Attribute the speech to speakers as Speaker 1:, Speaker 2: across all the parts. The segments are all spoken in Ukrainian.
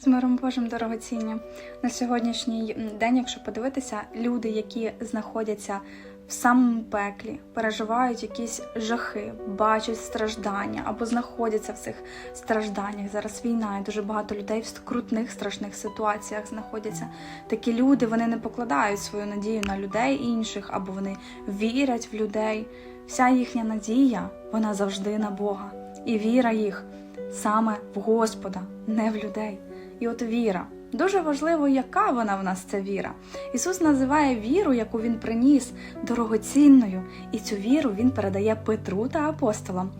Speaker 1: З миром Божим дорогоцінні. На сьогоднішній день, якщо подивитися, люди, які знаходяться в самому пеклі, переживають якісь жахи, бачать страждання або знаходяться в цих стражданнях. Зараз війна, і дуже багато людей в скрутних страшних ситуаціях знаходяться. Такі люди вони не покладають свою надію на людей інших, або вони вірять в людей. Вся їхня надія, вона завжди на Бога, і віра їх саме в Господа, не в людей. І от віра. Дуже важливо, яка вона в нас ця віра. Ісус називає віру, яку Він приніс, дорогоцінною, і цю віру Він передає Петру та апостолам.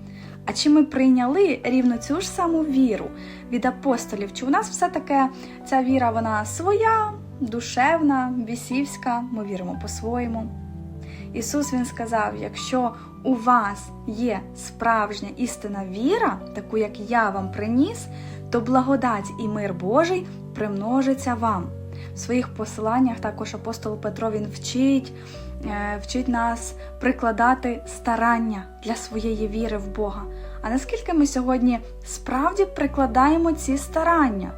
Speaker 1: А чи ми прийняли рівно цю ж саму віру від апостолів? Чи у нас все таке ця віра вона своя, душевна, бісівська, ми віримо по-своєму? Ісус Він сказав: якщо у вас є справжня істина віра, таку як я вам приніс, то благодать і мир Божий примножиться вам. В своїх посиланнях також апостол Петро він вчить, е, вчить нас прикладати старання для своєї віри в Бога. А наскільки ми сьогодні справді прикладаємо ці старання?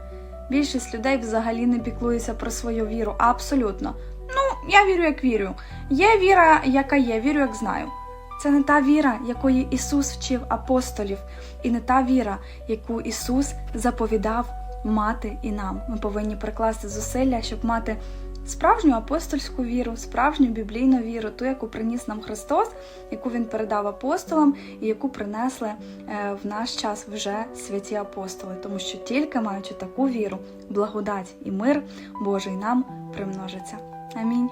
Speaker 1: Більшість людей взагалі не піклується про свою віру. Абсолютно. Ну, я вірю, як вірю. Є віра, яка є, вірю, як знаю. Це не та віра, якої Ісус вчив апостолів, і не та віра, яку Ісус заповідав мати і нам. Ми повинні прикласти зусилля, щоб мати справжню апостольську віру, справжню біблійну віру, ту, яку приніс нам Христос, яку Він передав апостолам і яку принесли е, в наш час вже святі апостоли. Тому що тільки маючи таку віру, благодать і мир Божий нам примножиться. Амінь.